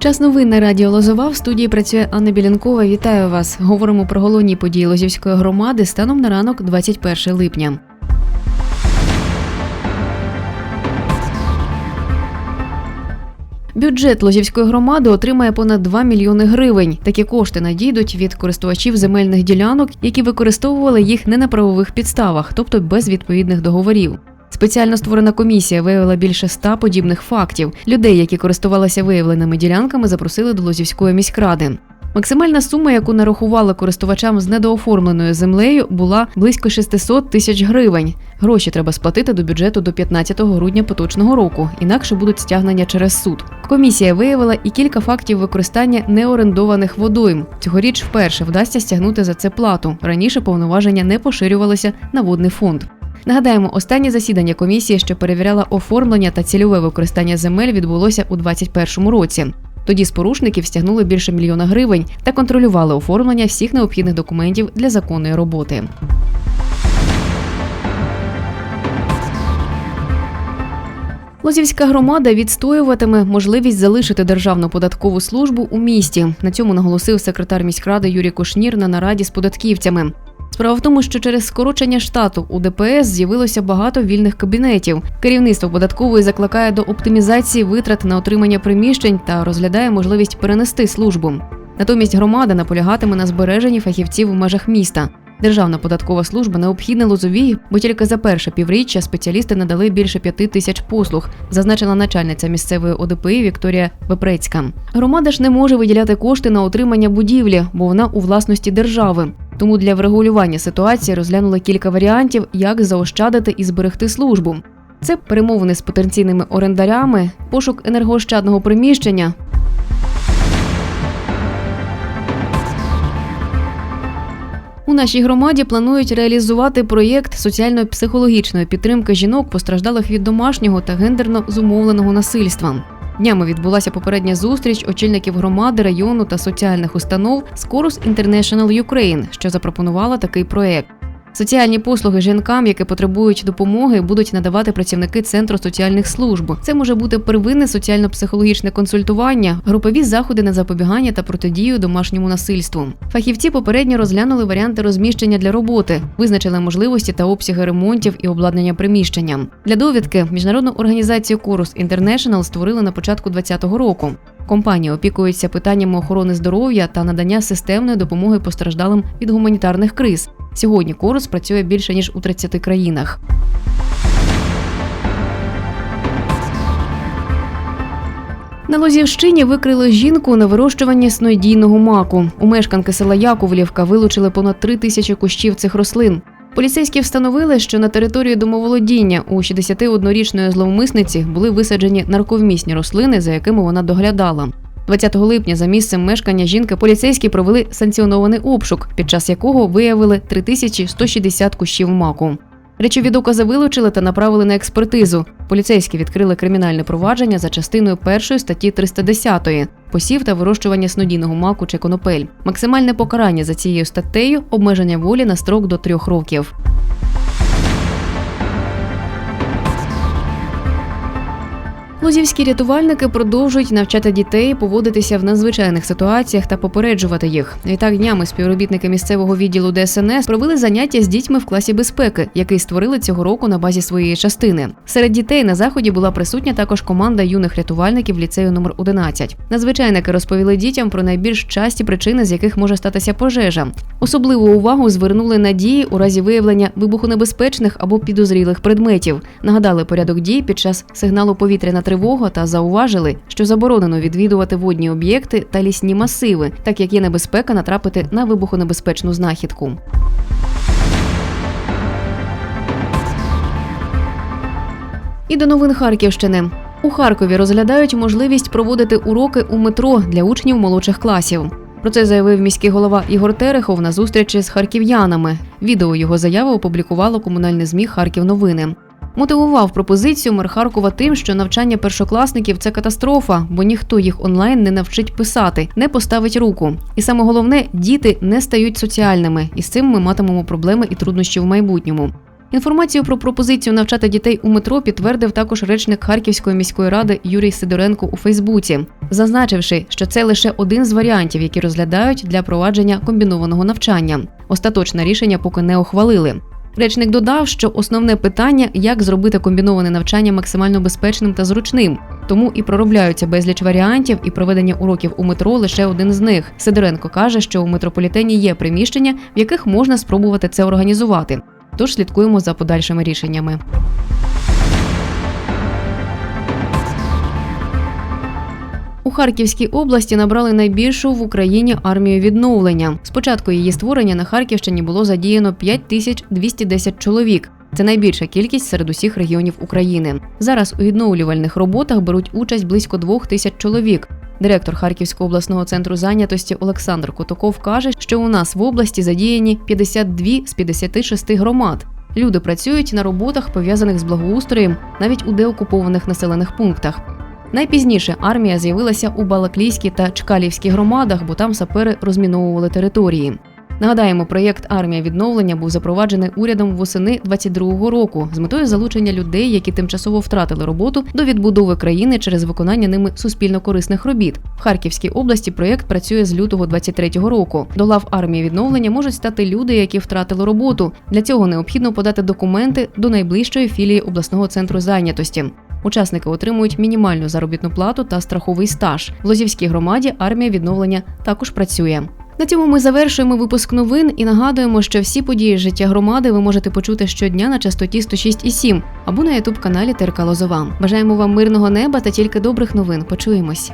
Час новин на радіо Лозова в студії працює Анна Білянкова. Вітаю вас. Говоримо про головні події Лозівської громади станом на ранок 21 липня. Бюджет Лозівської громади отримає понад 2 мільйони гривень. Такі кошти надійдуть від користувачів земельних ділянок, які використовували їх не на правових підставах, тобто без відповідних договорів. Спеціально створена комісія виявила більше ста подібних фактів. Людей, які користувалися виявленими ділянками, запросили до Лозівської міськради. Максимальна сума, яку нарахували користувачам з недооформленою землею, була близько 600 тисяч гривень. Гроші треба сплатити до бюджету до 15 грудня поточного року, інакше будуть стягнення через суд. Комісія виявила і кілька фактів використання неорендованих водойм. Цьогоріч вперше вдасться стягнути за це плату. Раніше повноваження не поширювалися на водний фонд. Нагадаємо, останнє засідання комісії, що перевіряла оформлення та цільове використання земель, відбулося у 2021 році. Тоді з порушників стягнули більше мільйона гривень та контролювали оформлення всіх необхідних документів для законної роботи. Лозівська громада відстоюватиме можливість залишити державну податкову службу у місті. На цьому наголосив секретар міськради Юрій Кушнір на нараді з податківцями. Справа в тому, що через скорочення штату у ДПС з'явилося багато вільних кабінетів. Керівництво податкової закликає до оптимізації витрат на отримання приміщень та розглядає можливість перенести службу. Натомість громада наполягатиме на збереженні фахівців у межах міста. Державна податкова служба необхідна Лозовій, бо тільки за перше півріччя спеціалісти надали більше п'яти тисяч послуг, зазначила начальниця місцевої ОДПІ Вікторія Вепрецька. Громада ж не може виділяти кошти на отримання будівлі, бо вона у власності держави. Тому для врегулювання ситуації розглянули кілька варіантів, як заощадити і зберегти службу. Це перемовини з потенційними орендарями, пошук енергоощадного приміщення. У нашій громаді планують реалізувати проєкт соціально-психологічної підтримки жінок, постраждалих від домашнього та гендерно зумовленого насильства. Днями відбулася попередня зустріч очільників громади, району та соціальних установ з Chorus International Ukraine, що запропонувала такий проєкт. Соціальні послуги жінкам, які потребують допомоги, будуть надавати працівники центру соціальних служб. Це може бути первинне соціально-психологічне консультування, групові заходи на запобігання та протидію домашньому насильству. Фахівці попередньо розглянули варіанти розміщення для роботи, визначили можливості та обсяги ремонтів і обладнання приміщення. Для довідки міжнародну організацію Chorus International створили на початку 2020 року. Компанія опікується питаннями охорони здоров'я та надання системної допомоги постраждалим від гуманітарних криз. Сьогодні Корус працює більше ніж у 30 країнах. На Лозівщині викрили жінку на вирощуванні снойдійного маку. У мешканки села Яковлівка вилучили понад три тисячі кущів цих рослин. Поліцейські встановили, що на території домоволодіння у 61-річної зловмисниці були висаджені нарковмісні рослини, за якими вона доглядала. 20 липня за місцем мешкання жінки поліцейські провели санкціонований обшук, під час якого виявили 3160 кущів маку. Речові докази вилучили та направили на експертизу. Поліцейські відкрили кримінальне провадження за частиною першої статті 310 посів та вирощування снодійного маку чи конопель. Максимальне покарання за цією статтею обмеження волі на строк до трьох років. Лозівські рятувальники продовжують навчати дітей поводитися в надзвичайних ситуаціях та попереджувати їх. Відтак днями співробітники місцевого відділу ДСНС провели заняття з дітьми в класі безпеки, який створили цього року на базі своєї частини. Серед дітей на заході була присутня також команда юних рятувальників ліцею номер 11 Надзвичайники розповіли дітям про найбільш часті причини, з яких може статися пожежа. Особливу увагу звернули на дії у разі виявлення вибухонебезпечних або підозрілих предметів. Нагадали порядок дій під час сигналу повітряна тривога та зауважили, що заборонено відвідувати водні об'єкти та лісні масиви, так як є небезпека натрапити на вибухонебезпечну знахідку. І до новин Харківщини. У Харкові розглядають можливість проводити уроки у метро для учнів молодших класів. Про це заявив міський голова Ігор Терехов на зустрічі з харків'янами. Відео його заяви опублікувало комунальне змі Харків новини. Мотивував пропозицію мер Харкова тим, що навчання першокласників це катастрофа, бо ніхто їх онлайн не навчить писати, не поставить руку. І саме головне, діти не стають соціальними, і з цим ми матимемо проблеми і труднощі в майбутньому. Інформацію про пропозицію навчати дітей у метро підтвердив також речник Харківської міської ради Юрій Сидоренко у Фейсбуці, зазначивши, що це лише один з варіантів, які розглядають для провадження комбінованого навчання. Остаточне рішення поки не ухвалили. Речник додав, що основне питання як зробити комбіноване навчання максимально безпечним та зручним. Тому і проробляються безліч варіантів, і проведення уроків у метро лише один з них. Сидоренко каже, що у метрополітені є приміщення, в яких можна спробувати це організувати. Тож слідкуємо за подальшими рішеннями. У Харківській області набрали найбільшу в Україні армію відновлення. З початку її створення на Харківщині було задіяно 5210 чоловік. Це найбільша кількість серед усіх регіонів України. Зараз у відновлювальних роботах беруть участь близько двох тисяч чоловік. Директор Харківського обласного центру зайнятості Олександр Котоков каже, що у нас в області задіяні 52 з 56 громад. Люди працюють на роботах, пов'язаних з благоустроєм, навіть у деокупованих населених пунктах. Найпізніше армія з'явилася у Балаклійській та Чкалівській громадах, бо там сапери розміновували території. Нагадаємо, проєкт Армія відновлення був запроваджений урядом восени 22-го року з метою залучення людей, які тимчасово втратили роботу до відбудови країни через виконання ними суспільно-корисних робіт. В Харківській області проєкт працює з лютого 23-го року. До лав армії відновлення можуть стати люди, які втратили роботу. Для цього необхідно подати документи до найближчої філії обласного центру зайнятості. Учасники отримують мінімальну заробітну плату та страховий стаж. В Лозівській громаді армія відновлення також працює. На цьому ми завершуємо випуск новин і нагадуємо, що всі події життя громади ви можете почути щодня на частоті 106,7 або на ютуб каналі ТРК Лозова. Бажаємо вам мирного неба та тільки добрих новин. Почуємось.